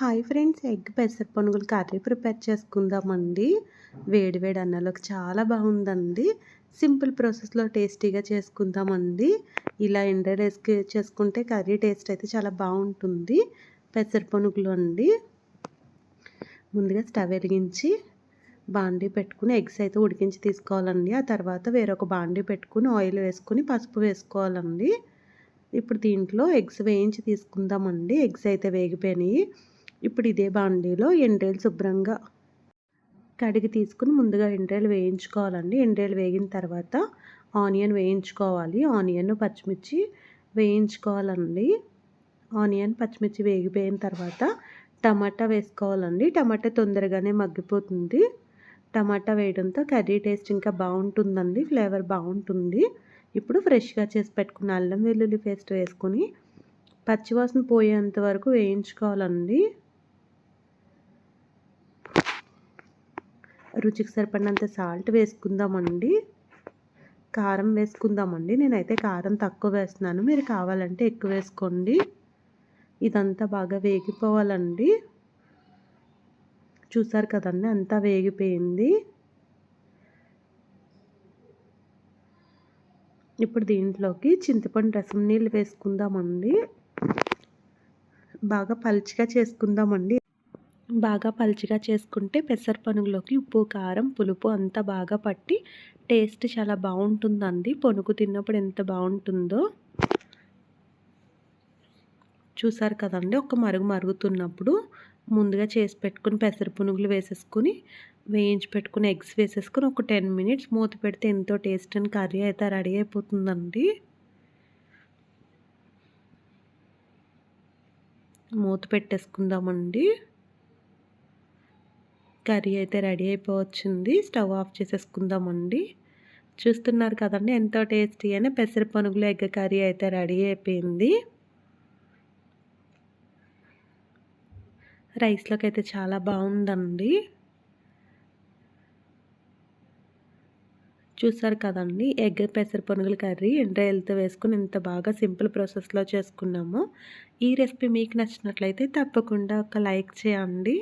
Hi friends egg పెసరపనుగులు curry prepare చేసుకుందామండి. వేడి వేడి అన్నలోకి చాలా బాగుందండి. సింపుల్ ప్రాసెస్లో టేస్టీగా చేసుకుందామండి. ఇలా ఎండర్ వేసుకు చేసుకుంటే కర్రీ టేస్ట్ అయితే చాలా బాగుంటుంది. పెసరపనుగులు అండి. ముందుగా స్టవ్ వెలిగించి బాండీ పెట్టుకుని ఎగ్స్ అయితే ఉడికించి తీసుకోవాలండి. ఆ తర్వాత వేరొక బాండీ పెట్టుకుని ఆయిల్ వేసుకుని పసుపు వేసుకోవాలండి. ఇప్పుడు దీంట్లో ఎగ్స్ వేయించి తీసుకుందామండి. ఎగ్స్ అయితే వేగిపోయినాయి. ఇప్పుడు ఇదే బాండీలో ఎండ్రేలు శుభ్రంగా కడిగి తీసుకుని ముందుగా ఎండ్రేలు వేయించుకోవాలండి. ఎండ్రేలు వేగిన తర్వాత ఆనియన్ వేయించుకోవాలి. ఆనియన్ పచ్చిమిర్చి వేయించుకోవాలండి. ఆనియన్ పచ్చిమిర్చి వేగిపోయిన తర్వాత టమాటా వేసుకోవాలండి. టమాటా తొందరగానే మగ్గిపోతుంది. టమాటా వేయడంతో కర్రీ టేస్ట్ ఇంకా బాగుంటుందండి. ఫ్లేవర్ బాగుంటుంది. ఇప్పుడు ఫ్రెష్గా చేసి పెట్టుకున్న అల్లం వెల్లుల్లి పేస్ట్ వేసుకొని పచ్చివాసన పోయేంత వరకు వేయించుకోవాలండి. రుచికి సరిపడినంత సాల్ట్ వేసుకుందామండి. కారం వేసుకుందామండి. నేనైతే కారం తక్కువ వేస్తున్నాను. మీరు కావాలంటే ఎక్కువ వేసుకోండి. ఇదంతా బాగా వేగిపోవాలండి. చూసారు కదండి అంతా వేగిపోయింది. ఇప్పుడు దీంట్లోకి చింతపండు రసం నీళ్ళు వేసుకుందామండి. బాగా పలుచగా చేసుకుందామండి. బాగా పలుచగా చేసుకుంటే పెసర పనుగులోకి ఉప్పు కారం పులుపు అంతా బాగా పట్టి టేస్ట్ చాలా బాగుంటుందండి. పొనుగు తిన్నప్పుడు ఎంత బాగుంటుందో. చూసారు కదండి ఒక మరుగు మరుగుతున్నప్పుడు ముందుగా చేసి పెట్టుకుని పెసర పునుగులు వేసేసుకుని వేయించి పెట్టుకుని ఎగ్స్ వేసేసుకుని ఒక టెన్ మినిట్స్ మూత పెడితే ఎంతో టేస్ట్ అని కర్రీ అయితే రెడీ అయిపోతుందండి. మూత పెట్టేసుకుందామండి. కర్రీ అయితే రెడీ అయిపోవచ్చింది. స్టవ్ ఆఫ్ చేసేసుకుందామండి. చూస్తున్నారు కదండి ఎంతో టేస్టీ అయిన పెసర పనుగులు ఎగ్గ కర్రీ అయితే రెడీ అయిపోయింది. రైస్లోకి అయితే చాలా బాగుందండి. చూసారు కదండి ఎగ్ పెసర పనుగుల కర్రీ ఎండ్రాయిలతో వేసుకుని ఇంత బాగా సింపుల్ ప్రాసెస్లో చేసుకున్నాము. ఈ రెసిపీ మీకు నచ్చినట్లయితే తప్పకుండా ఒక లైక్ చేయండి.